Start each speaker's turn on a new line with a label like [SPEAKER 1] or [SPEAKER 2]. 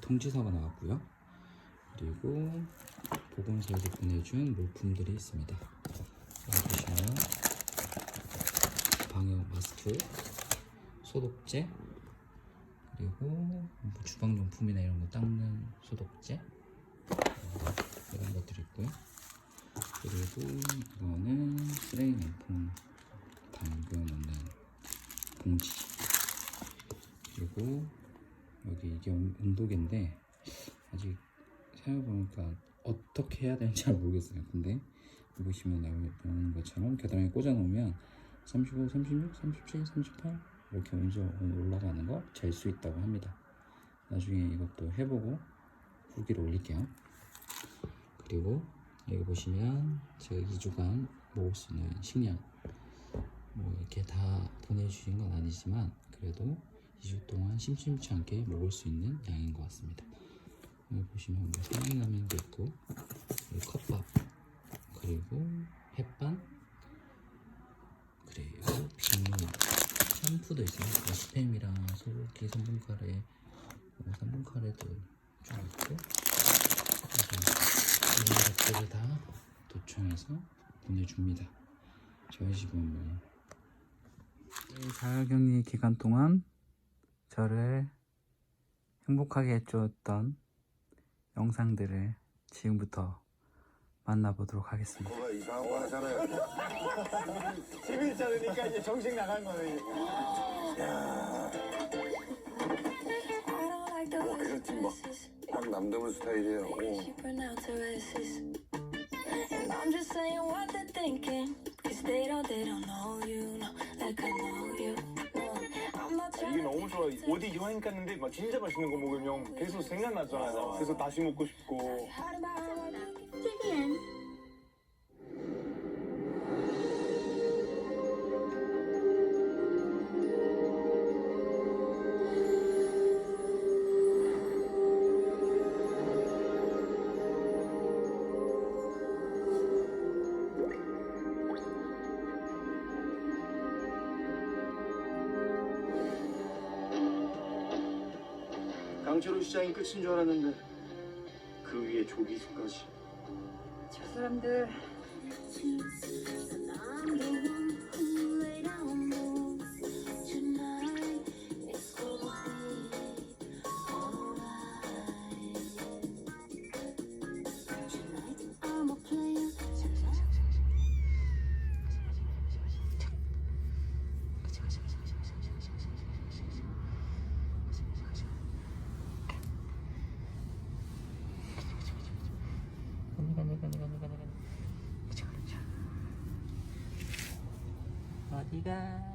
[SPEAKER 1] 통지서가 나왔고요. 그리고 보건소에서 보내준 물품들이 있습니다. 보시면 방역 마스크, 소독제, 그리고 뭐 주방용품이나 이런 거 닦는 소독제 이런 것들이 있고요. 그리고 이거는 쓰레기 용품 담겨 놓는 봉지 그리고 여기 이게 온- 온도계인데 아직 생각해보니까 어떻게 해야 되는지 잘 모르겠어요. 근데 보시면 나오는 것처럼 계단에 꽂아놓으면 35, 36, 37, 38 이렇게 온도 올라가는 거 잴 수 있다고 합니다. 나중에 이것도 해보고 후기를 올릴게요. 그리고 여기 보시면 제가 2주간 먹을 수 있는 식량 뭐 이렇게 다 보내주신 건 아니지만 그래도 2주 동안 심심치 않게 먹을 수 있는 양인 것 같습니다. 여기 보시면 뭐 생라면도 있고 컵밥 그리고 햇반 그리고 비누 샴푸도 있어요. 뭐 스팸이랑 소고기 3분 카레 뭐 3분 카레도 좀 있고 이런 것들을 다 도청해서 보내줍니다. 저희 집은 뭐 자가격리 기간 동안 저를 행복하게 해주었던 영상들을 지금부터 만나보도록 하겠습니다.
[SPEAKER 2] 뭐가 이상한 거 하잖아요.
[SPEAKER 3] 11자르니까 이제 정신 나간 거네.
[SPEAKER 2] 와, 그렇지 뭐. 딱 남대문 스타일이에요. 오.
[SPEAKER 4] And I'm just saying what they're thinking. Cause they don't, they don't know you, no, like I know you.
[SPEAKER 3] 너무 좋아. 어디 여행 갔는데 막 진짜 맛있는 거 먹으면 계속 생각나잖아요. 그래서 다시 먹고 싶고.
[SPEAKER 5] 강철호 시장이 끝인 줄 알았는데 그 위에 조기수까지.
[SPEAKER 6] 저 사람들
[SPEAKER 1] 어디가